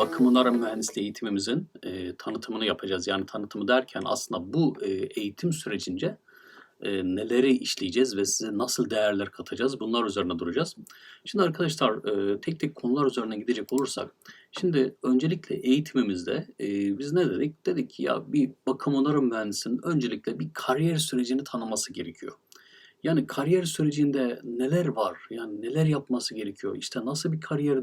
bakım onarım mühendisliği eğitimimizin e, tanıtımını yapacağız. Yani tanıtımı derken aslında bu e, eğitim sürecince e, neleri işleyeceğiz ve size nasıl değerler katacağız bunlar üzerine duracağız. Şimdi arkadaşlar e, tek tek konular üzerine gidecek olursak şimdi öncelikle eğitimimizde e, biz ne dedik? Dedik ki ya bir bakım onarım mühendisinin öncelikle bir kariyer sürecini tanıması gerekiyor. Yani kariyer sürecinde neler var? Yani neler yapması gerekiyor? İşte nasıl bir kariyer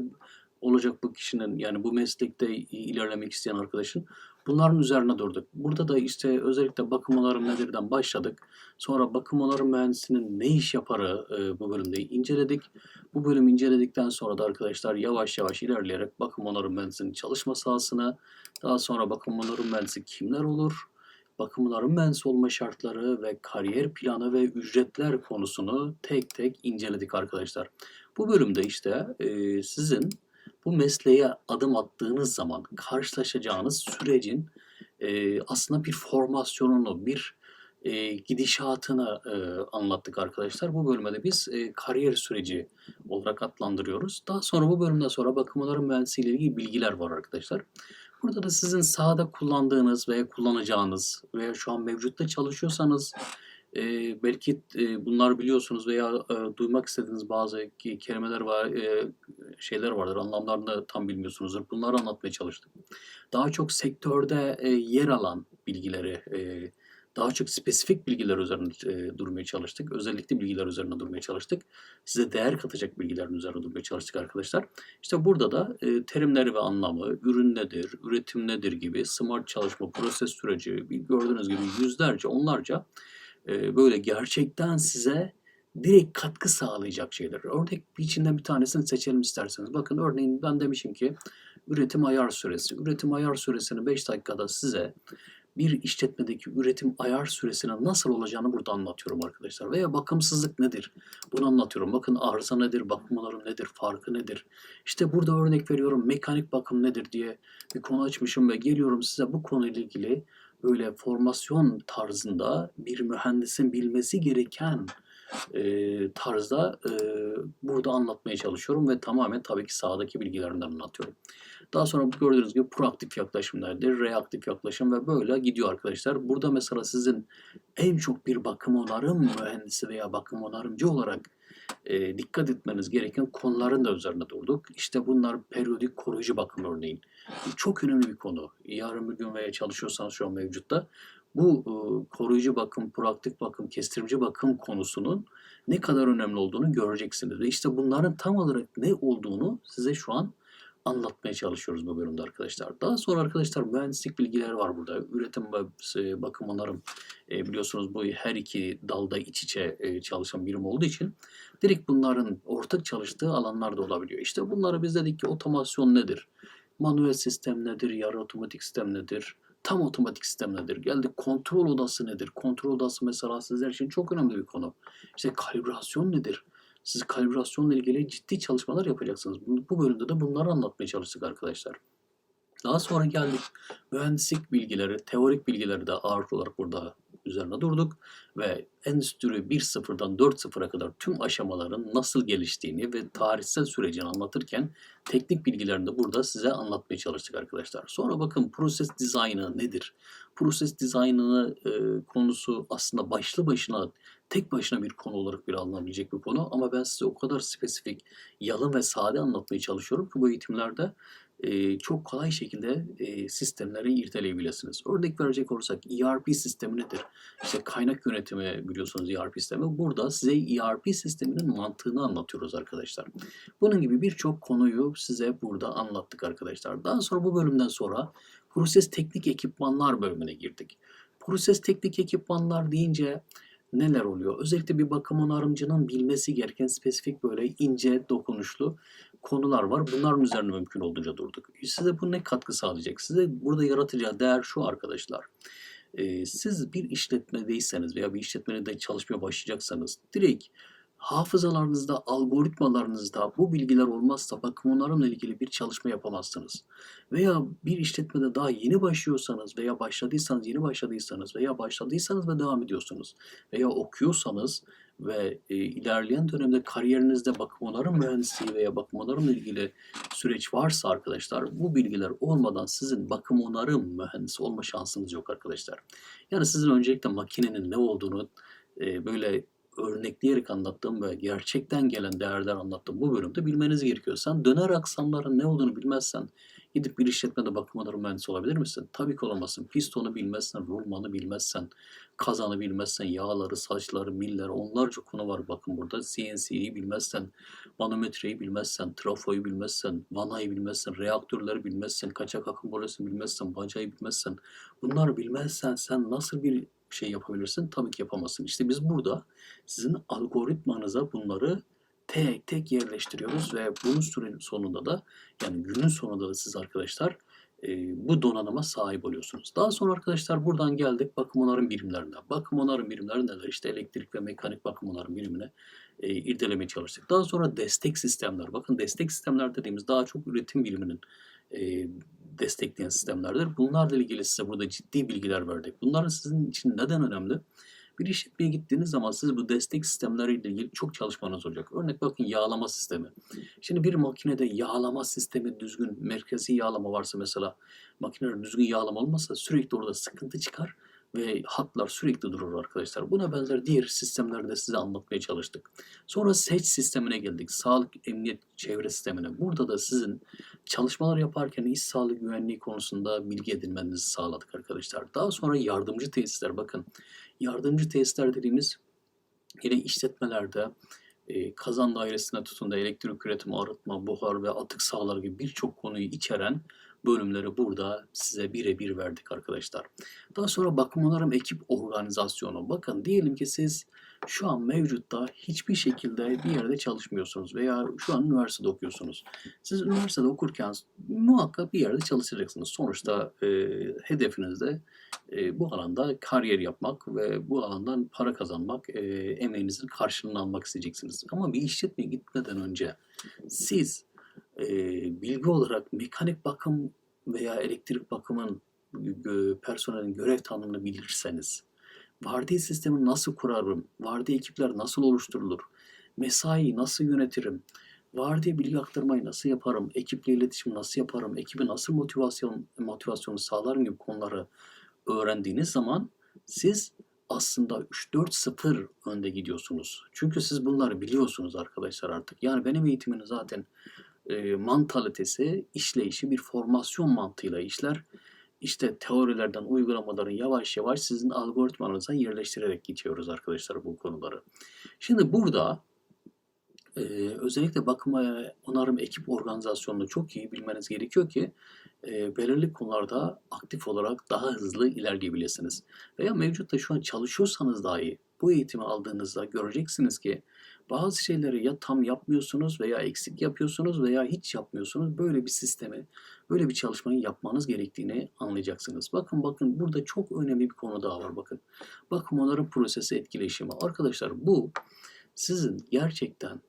olacak bu kişinin yani bu meslekte ilerlemek isteyen arkadaşın bunların üzerine durduk. Burada da işte özellikle bakım onarım nedirden başladık. Sonra bakım onarım mühendisinin ne iş yaparı e, bu bölümde inceledik. Bu bölüm inceledikten sonra da arkadaşlar yavaş yavaş ilerleyerek bakım onarım mühendisinin çalışma sahasına daha sonra bakım onarım mühendisi kimler olur? Bakım onarım mühendisi olma şartları ve kariyer planı ve ücretler konusunu tek tek inceledik arkadaşlar. Bu bölümde işte e, sizin bu mesleğe adım attığınız zaman karşılaşacağınız sürecin e, aslında bir formasyonunu, bir e, gidişatını e, anlattık arkadaşlar. Bu bölümde biz e, kariyer süreci olarak adlandırıyoruz. Daha sonra bu bölümden sonra bakım onarım mühendisiyle ilgili bilgiler var arkadaşlar. Burada da sizin sahada kullandığınız veya kullanacağınız veya şu an mevcutta çalışıyorsanız e, belki e, bunlar biliyorsunuz veya e, duymak istediğiniz bazı kelimeler var, e, şeyler vardır, anlamlarını tam bilmiyorsunuzdur. Bunları anlatmaya çalıştık. Daha çok sektörde e, yer alan bilgileri, e, daha çok spesifik bilgiler üzerine e, durmaya çalıştık. Özellikle bilgiler üzerine durmaya çalıştık. Size değer katacak bilgilerin üzerine durmaya çalıştık arkadaşlar. İşte burada da e, terimleri ve anlamı, ürün nedir, üretim nedir gibi smart çalışma, proses süreci, gördüğünüz gibi yüzlerce, onlarca e, böyle gerçekten size direkt katkı sağlayacak şeyler. Örnek bir içinden bir tanesini seçelim isterseniz. Bakın örneğin ben demişim ki üretim ayar süresi. Üretim ayar süresini 5 dakikada size bir işletmedeki üretim ayar süresinin nasıl olacağını burada anlatıyorum arkadaşlar. Veya bakımsızlık nedir? Bunu anlatıyorum. Bakın arıza nedir, bakım onarım nedir, farkı nedir? İşte burada örnek veriyorum mekanik bakım nedir diye bir konu açmışım ve geliyorum size bu konuyla ilgili böyle formasyon tarzında bir mühendisin bilmesi gereken e, tarzda e, burada anlatmaya çalışıyorum ve tamamen tabii ki sahadaki bilgilerinden anlatıyorum. Daha sonra gördüğünüz gibi proaktif yaklaşım nedir, reaktif yaklaşım ve böyle gidiyor arkadaşlar. Burada mesela sizin en çok bir bakım onarım mühendisi veya bakım onarımcı olarak e, dikkat etmeniz gereken konuların da üzerine durduk. İşte bunlar periyodik koruyucu bakım örneğin. Bu çok önemli bir konu. Yarın bir gün veya çalışıyorsanız şu an mevcutta bu e, koruyucu bakım, proaktif bakım, kestirmeci bakım konusunun ne kadar önemli olduğunu göreceksiniz. Ve işte bunların tam olarak ne olduğunu size şu an anlatmaya çalışıyoruz bu bölümde arkadaşlar. Daha sonra arkadaşlar mühendislik bilgileri var burada. Üretim ve e, bakım onarım e, biliyorsunuz bu her iki dalda iç içe e, çalışan birim olduğu için direkt bunların ortak çalıştığı alanlar da olabiliyor. İşte bunları biz dedik ki otomasyon nedir? Manuel sistem nedir? Yarı otomatik sistem nedir? Tam otomatik sistem nedir? Geldik kontrol odası nedir? Kontrol odası mesela sizler için çok önemli bir konu. İşte kalibrasyon nedir? Siz kalibrasyonla ilgili ciddi çalışmalar yapacaksınız. Bu bölümde de bunları anlatmaya çalıştık arkadaşlar. Daha sonra geldik mühendislik bilgileri, teorik bilgileri de ağırlık olarak burada üzerine durduk ve endüstri 1.0'dan 4.0'a kadar tüm aşamaların nasıl geliştiğini ve tarihsel sürecini anlatırken teknik bilgilerini de burada size anlatmaya çalıştık arkadaşlar. Sonra bakın proses dizaynı nedir? Proses dizaynını e, konusu aslında başlı başına tek başına bir konu olarak bir alınabilecek bir konu ama ben size o kadar spesifik, yalın ve sade anlatmaya çalışıyorum ki bu eğitimlerde e, çok kolay şekilde e, sistemleri irdeleyebilirsiniz. Örnek verecek olursak ERP sistemi nedir? İşte kaynak yönetimi biliyorsunuz ERP sistemi. Burada size ERP sisteminin mantığını anlatıyoruz arkadaşlar. Bunun gibi birçok konuyu size burada anlattık arkadaşlar. Daha sonra bu bölümden sonra proses teknik ekipmanlar bölümüne girdik. Proses teknik ekipmanlar deyince neler oluyor? Özellikle bir bakım onarımcının bilmesi gereken spesifik böyle ince, dokunuşlu konular var. Bunların üzerine mümkün olduğunca durduk. Size bu ne katkı sağlayacak? Size burada yaratacağı değer şu arkadaşlar. Ee, siz bir işletmedeyseniz veya bir işletmede çalışmaya başlayacaksanız direkt hafızalarınızda, algoritmalarınızda bu bilgiler olmazsa bakım onarımla ilgili bir çalışma yapamazsınız. Veya bir işletmede daha yeni başlıyorsanız veya başladıysanız, yeni başladıysanız veya başladıysanız ve devam ediyorsunuz veya okuyorsanız ve e, ilerleyen dönemde kariyerinizde bakım onarım mühendisliği veya bakım onarımla ilgili süreç varsa arkadaşlar bu bilgiler olmadan sizin bakım onarım mühendisi olma şansınız yok arkadaşlar. Yani sizin öncelikle makinenin ne olduğunu e, böyle örnekleyerek anlattığım ve gerçekten gelen değerler anlattığım bu bölümde bilmeniz gerekiyor. Sen döner aksamların ne olduğunu bilmezsen gidip bir işletmede bakım onarım olabilir misin? Tabii ki olamazsın. Pistonu bilmezsen, rulmanı bilmezsen, kazanı bilmezsen, yağları, saçları, miller, onlarca konu var bakın burada. CNC'yi bilmezsen, manometreyi bilmezsen, trafoyu bilmezsen, vanayı bilmezsen, reaktörleri bilmezsen, kaçak akım borusu bilmezsen, bacayı bilmezsen, bunları bilmezsen sen nasıl bir şey yapabilirsin? Tabii ki yapamazsın. İşte biz burada sizin algoritmanıza bunları tek tek yerleştiriyoruz ve bunun sürenin sonunda da yani günün sonunda da siz arkadaşlar e, bu donanıma sahip oluyorsunuz. Daha sonra arkadaşlar buradan geldik bakım onarım birimlerine. Bakım onarım birimleri neler? İşte elektrik ve mekanik bakım onarım birimine e, irdelemeye çalıştık. Daha sonra destek sistemler. Bakın destek sistemler dediğimiz daha çok üretim biriminin e, destekleyen sistemlerdir. Bunlarla ilgili size burada ciddi bilgiler verdik. Bunların sizin için neden önemli? Bir işletmeye gittiğiniz zaman siz bu destek sistemleriyle ilgili çok çalışmanız olacak. Örnek bakın yağlama sistemi. Şimdi bir makinede yağlama sistemi düzgün, merkezi yağlama varsa mesela makinelerin düzgün yağlama olmazsa sürekli orada sıkıntı çıkar ve hatlar sürekli durur arkadaşlar. Buna benzer diğer sistemlerde size anlatmaya çalıştık. Sonra seç sistemine geldik. Sağlık, emniyet, çevre sistemine. Burada da sizin çalışmalar yaparken iş sağlığı güvenliği konusunda bilgi edinmenizi sağladık arkadaşlar. Daha sonra yardımcı tesisler. Bakın yardımcı tesisler dediğimiz yine işletmelerde e, kazan dairesine tutun da elektrik üretimi, arıtma, buhar ve atık sahaları gibi birçok konuyu içeren bölümleri burada size birebir verdik arkadaşlar. Daha sonra bakım onarım ekip organizasyonu. Bakın diyelim ki siz şu an mevcutta hiçbir şekilde bir yerde çalışmıyorsunuz veya şu an üniversitede okuyorsunuz. Siz üniversitede okurken muhakkak bir yerde çalışacaksınız. Sonuçta e, hedefiniz de e, bu alanda kariyer yapmak ve bu alandan para kazanmak, e, emeğinizin karşılığını almak isteyeceksiniz. Ama bir işletmeye gitmeden önce siz e, bilgi olarak mekanik bakım veya elektrik bakımın personelin görev tanımını bilirseniz, vardiya sistemi nasıl kurarım, vardiya ekipler nasıl oluşturulur, mesai nasıl yönetirim, vardiya bilgi aktarmayı nasıl yaparım, ekiple iletişim nasıl yaparım, ekibi nasıl motivasyon motivasyonu sağlarım gibi konuları öğrendiğiniz zaman siz aslında 3-4-0 önde gidiyorsunuz. Çünkü siz bunları biliyorsunuz arkadaşlar artık. Yani benim eğitimin zaten e, mantalitesi, işleyişi bir formasyon mantığıyla işler. İşte teorilerden uygulamaları yavaş yavaş sizin algoritmanıza yerleştirerek geçiyoruz arkadaşlar bu konuları. Şimdi burada e, özellikle bakım onarım ekip organizasyonunu çok iyi bilmeniz gerekiyor ki e, belirli konularda aktif olarak daha hızlı ilerleyebilirsiniz. Veya mevcutta şu an çalışıyorsanız dahi bu eğitimi aldığınızda göreceksiniz ki bazı şeyleri ya tam yapmıyorsunuz veya eksik yapıyorsunuz veya hiç yapmıyorsunuz. Böyle bir sistemi, böyle bir çalışmayı yapmanız gerektiğini anlayacaksınız. Bakın bakın burada çok önemli bir konu daha var bakın. Bakım onarım prosesi etkileşimi. Arkadaşlar bu sizin gerçekten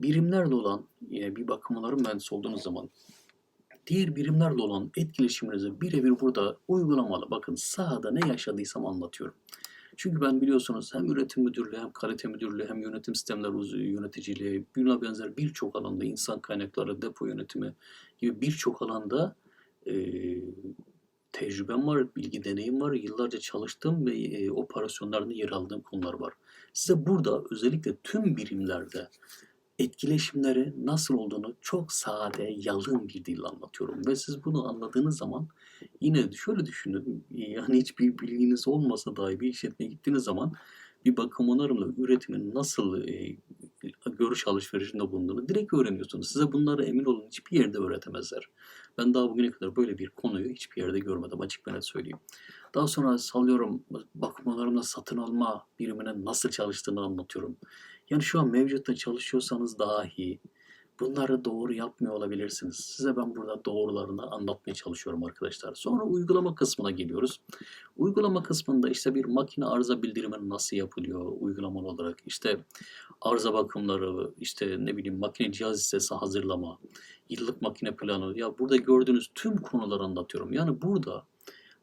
birimlerle olan yine bir bakım onarım mühendisi olduğunuz zaman diğer birimlerle olan etkileşiminizi birebir burada uygulamalı. Bakın sahada ne yaşadıysam anlatıyorum. Çünkü ben biliyorsunuz hem üretim müdürlüğü hem kalite müdürlüğü hem yönetim sistemleri yöneticiliği buna benzer birçok alanda insan kaynakları, depo yönetimi gibi birçok alanda e, tecrübem var, bilgi deneyim var. Yıllarca çalıştığım ve e, operasyonlarda yer aldığım konular var. Size burada özellikle tüm birimlerde etkileşimleri nasıl olduğunu çok sade, yalın bir dille anlatıyorum. Ve siz bunu anladığınız zaman yine şöyle düşünün. Yani hiçbir bilginiz olmasa dahi bir işletmeye gittiğiniz zaman bir bakım onarımla üretimin nasıl e, görüş alışverişinde bulunduğunu direkt öğreniyorsunuz. Size bunları emin olun hiçbir yerde öğretemezler. Ben daha bugüne kadar böyle bir konuyu hiçbir yerde görmedim açık ve söyleyeyim. Daha sonra sallıyorum bakım onarımla satın alma biriminin nasıl çalıştığını anlatıyorum. Yani şu an mevcutta çalışıyorsanız dahi bunları doğru yapmıyor olabilirsiniz. Size ben burada doğrularını anlatmaya çalışıyorum arkadaşlar. Sonra uygulama kısmına geliyoruz. Uygulama kısmında işte bir makine arıza bildirimi nasıl yapılıyor uygulamalı olarak. İşte arıza bakımları, işte ne bileyim makine cihaz listesi hazırlama, yıllık makine planı. Ya burada gördüğünüz tüm konuları anlatıyorum. Yani burada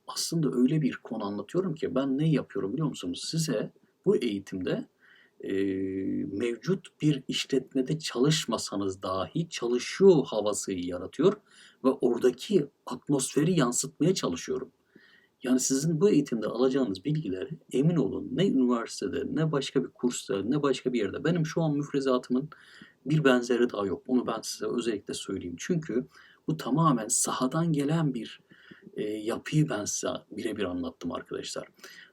aslında öyle bir konu anlatıyorum ki ben ne yapıyorum biliyor musunuz? Size bu eğitimde e, mevcut bir işletmede çalışmasanız dahi çalışıyor havası yaratıyor ve oradaki atmosferi yansıtmaya çalışıyorum. Yani sizin bu eğitimde alacağınız bilgileri emin olun ne üniversitede ne başka bir kursta ne başka bir yerde. Benim şu an müfrezatımın bir benzeri daha yok. Onu ben size özellikle söyleyeyim. Çünkü bu tamamen sahadan gelen bir e, yapıyı ben size birebir anlattım arkadaşlar.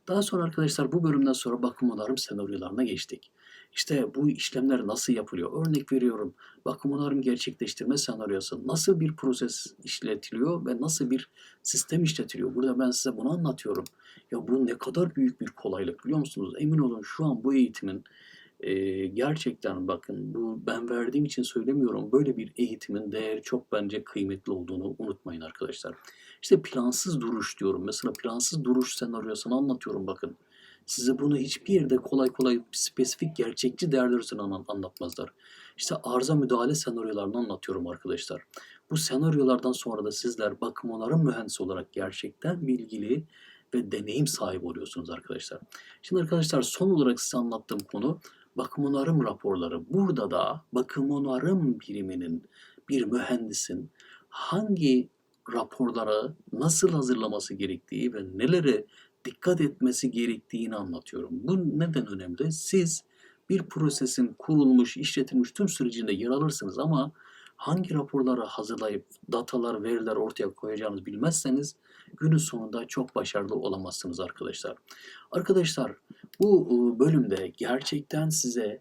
Daha sonra arkadaşlar bu bölümden sonra bakım onarım senaryolarına geçtik. İşte bu işlemler nasıl yapılıyor? Örnek veriyorum. Bakım onarım gerçekleştirme senaryosu nasıl bir proses işletiliyor ve nasıl bir sistem işletiliyor? Burada ben size bunu anlatıyorum. Ya bu ne kadar büyük bir kolaylık biliyor musunuz? Emin olun şu an bu eğitimin e, gerçekten bakın bu ben verdiğim için söylemiyorum. Böyle bir eğitimin değeri çok bence kıymetli olduğunu unutmayın arkadaşlar. İşte plansız duruş diyorum. Mesela plansız duruş senaryosunu anlatıyorum bakın. Size bunu hiçbir yerde kolay kolay spesifik gerçekçi değerler anlatmazlar. İşte arıza müdahale senaryolarını anlatıyorum arkadaşlar. Bu senaryolardan sonra da sizler bakım onarım mühendisi olarak gerçekten bilgili ve deneyim sahibi oluyorsunuz arkadaşlar. Şimdi arkadaşlar son olarak size anlattığım konu bakım onarım raporları. Burada da bakım onarım biriminin bir mühendisin hangi raporlara nasıl hazırlaması gerektiği ve nelere dikkat etmesi gerektiğini anlatıyorum. Bu neden önemli? Siz bir prosesin kurulmuş, işletilmiş tüm sürecinde yer alırsınız ama hangi raporları hazırlayıp datalar, veriler ortaya koyacağınızı bilmezseniz günün sonunda çok başarılı olamazsınız arkadaşlar. Arkadaşlar bu ıı, bölümde gerçekten size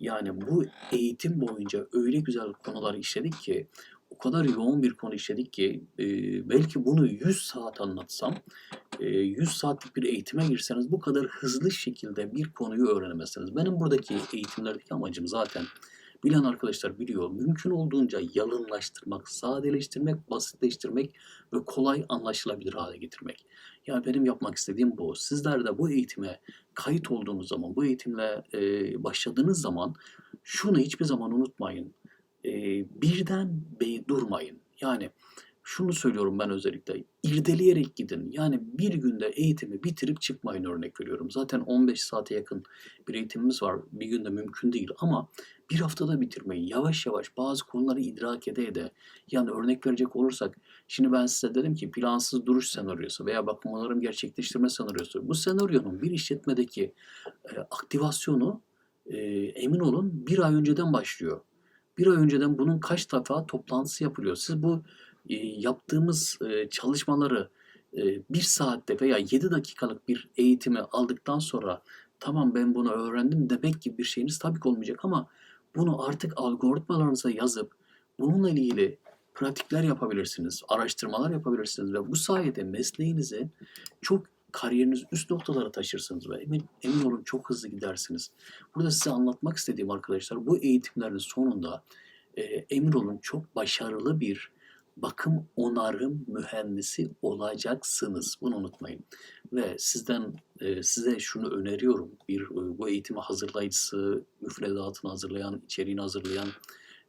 yani bu eğitim boyunca öyle güzel konular işledik ki o kadar yoğun bir konu işledik ki e, belki bunu 100 saat anlatsam, e, 100 saatlik bir eğitime girseniz bu kadar hızlı şekilde bir konuyu öğrenemezsiniz. Benim buradaki eğitimlerdeki amacım zaten bilen arkadaşlar biliyor. Mümkün olduğunca yalınlaştırmak, sadeleştirmek, basitleştirmek ve kolay anlaşılabilir hale getirmek. Yani benim yapmak istediğim bu. Sizler de bu eğitime kayıt olduğunuz zaman, bu eğitimle e, başladığınız zaman şunu hiçbir zaman unutmayın e, birden be durmayın. Yani şunu söylüyorum ben özellikle irdeleyerek gidin. Yani bir günde eğitimi bitirip çıkmayın örnek veriyorum. Zaten 15 saate yakın bir eğitimimiz var. Bir günde mümkün değil ama bir haftada bitirmeyin. Yavaş yavaş bazı konuları idrak ede ede. Yani örnek verecek olursak şimdi ben size dedim ki plansız duruş senaryosu veya bakım onarım gerçekleştirme senaryosu. Bu senaryonun bir işletmedeki e, aktivasyonu e, emin olun bir ay önceden başlıyor bir ay önceden bunun kaç defa toplantısı yapılıyor. Siz bu yaptığımız e, çalışmaları e, bir saatte veya 7 dakikalık bir eğitimi aldıktan sonra tamam ben bunu öğrendim demek gibi bir şeyiniz tabii ki olmayacak ama bunu artık algoritmalarınıza yazıp bununla ilgili pratikler yapabilirsiniz, araştırmalar yapabilirsiniz ve bu sayede mesleğinizi çok kariyeriniz üst noktalara taşırsınız ve emin, emin olun çok hızlı gidersiniz. Burada size anlatmak istediğim arkadaşlar bu eğitimlerin sonunda e, emin olun çok başarılı bir bakım onarım mühendisi olacaksınız. Bunu unutmayın. Ve sizden e, size şunu öneriyorum. Bir e, bu eğitimi hazırlayıcısı, müfredatını hazırlayan, içeriğini hazırlayan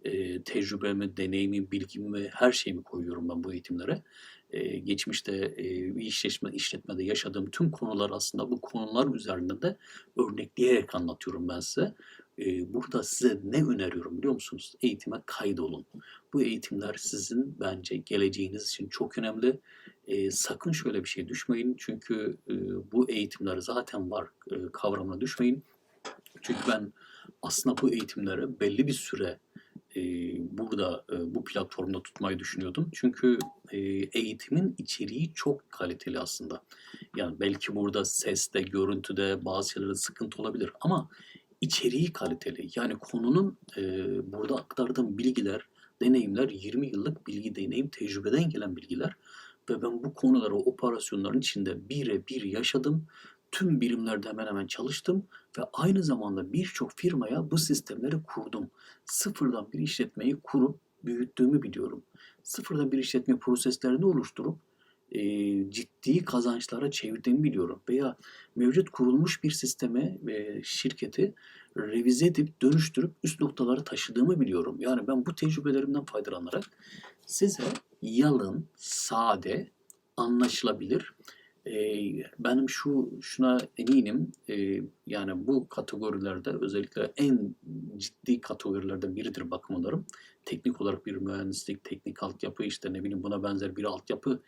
e, tecrübemi, deneyimi, bilgimi, her şeyimi koyuyorum ben bu eğitimlere geçmişte e, işletme, işletmede yaşadığım tüm konular aslında bu konular üzerinde de örnekleyerek anlatıyorum ben size. E, burada size ne öneriyorum biliyor musunuz? Eğitime kaydolun. Bu eğitimler sizin bence geleceğiniz için çok önemli. E, sakın şöyle bir şey düşmeyin. Çünkü e, bu eğitimler zaten var e, kavramına düşmeyin. Çünkü ben aslında bu eğitimleri belli bir süre e, burada e, bu platformda tutmayı düşünüyordum. Çünkü e, eğitimin içeriği çok kaliteli aslında. Yani belki burada seste, görüntüde bazı şeylerde sıkıntı olabilir ama içeriği kaliteli. Yani konunun e, burada aktardığım bilgiler, deneyimler 20 yıllık bilgi, deneyim, tecrübeden gelen bilgiler ve ben bu konuları, operasyonların içinde birebir yaşadım tüm birimlerde hemen hemen çalıştım ve aynı zamanda birçok firmaya bu sistemleri kurdum. Sıfırdan bir işletmeyi kurup büyüttüğümü biliyorum. Sıfırdan bir işletme proseslerini oluşturup e, ciddi kazançlara çevirdiğimi biliyorum. Veya mevcut kurulmuş bir sisteme ve şirketi revize edip dönüştürüp üst noktalara taşıdığımı biliyorum. Yani ben bu tecrübelerimden faydalanarak size yalın, sade, anlaşılabilir Eee, benim şu şuna eminim, eee, yani bu kategorilerde özellikle en ciddi kategorilerden biridir bakımlarım. Teknik olarak bir mühendislik, teknik altyapı işte ne bileyim buna benzer bir altyapı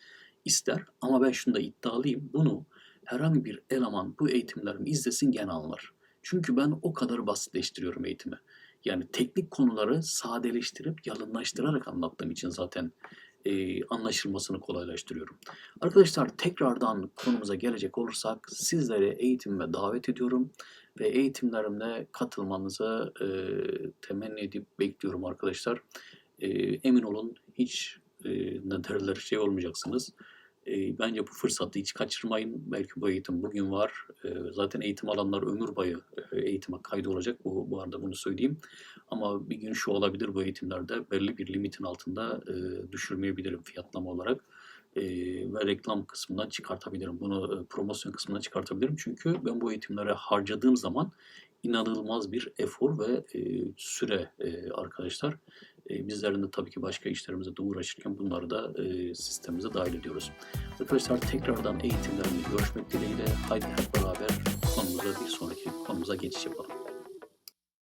ister. Ama ben şunda iddialıyım. Bunu herhangi bir eleman bu eğitimlerimi izlesin gene anlar. Çünkü ben o kadar basitleştiriyorum eğitimi. Yani teknik konuları sadeleştirip yalınlaştırarak anlattığım için zaten eee, anlaşılmasını kolaylaştırıyorum. Arkadaşlar tekrardan konumuza gelecek olursak sizleri eğitimime davet ediyorum ve eğitimlerimde katılmanızı eee, temenni edip bekliyorum arkadaşlar. Eee, emin olun hiç eee, ne derler şey olmayacaksınız. Eee, bence bu fırsatı hiç kaçırmayın. Belki bu eğitim bugün var. Eee, zaten eğitim alanlar ömür boyu eee, eğitime kaydolacak. Bu, bu arada bunu söyleyeyim. Ama bir gün şu olabilir bu eğitimlerde belli bir limitin altında eee, düşürmeyebilirim fiyatlama olarak. Eee, ve reklam kısmından çıkartabilirim. Bunu promosyon kısmından çıkartabilirim. Çünkü ben bu eğitimlere harcadığım zaman inanılmaz bir efor ve süre arkadaşlar. Eee, bizlerin de tabii ki başka işlerimizle de uğraşırken bunları da eee, sistemimize dahil ediyoruz. Arkadaşlar tekrardan eğitimlerimde görüşmek dileğiyle. Haydi hep beraber konumuza bir sonraki konumuza geçiş yapalım.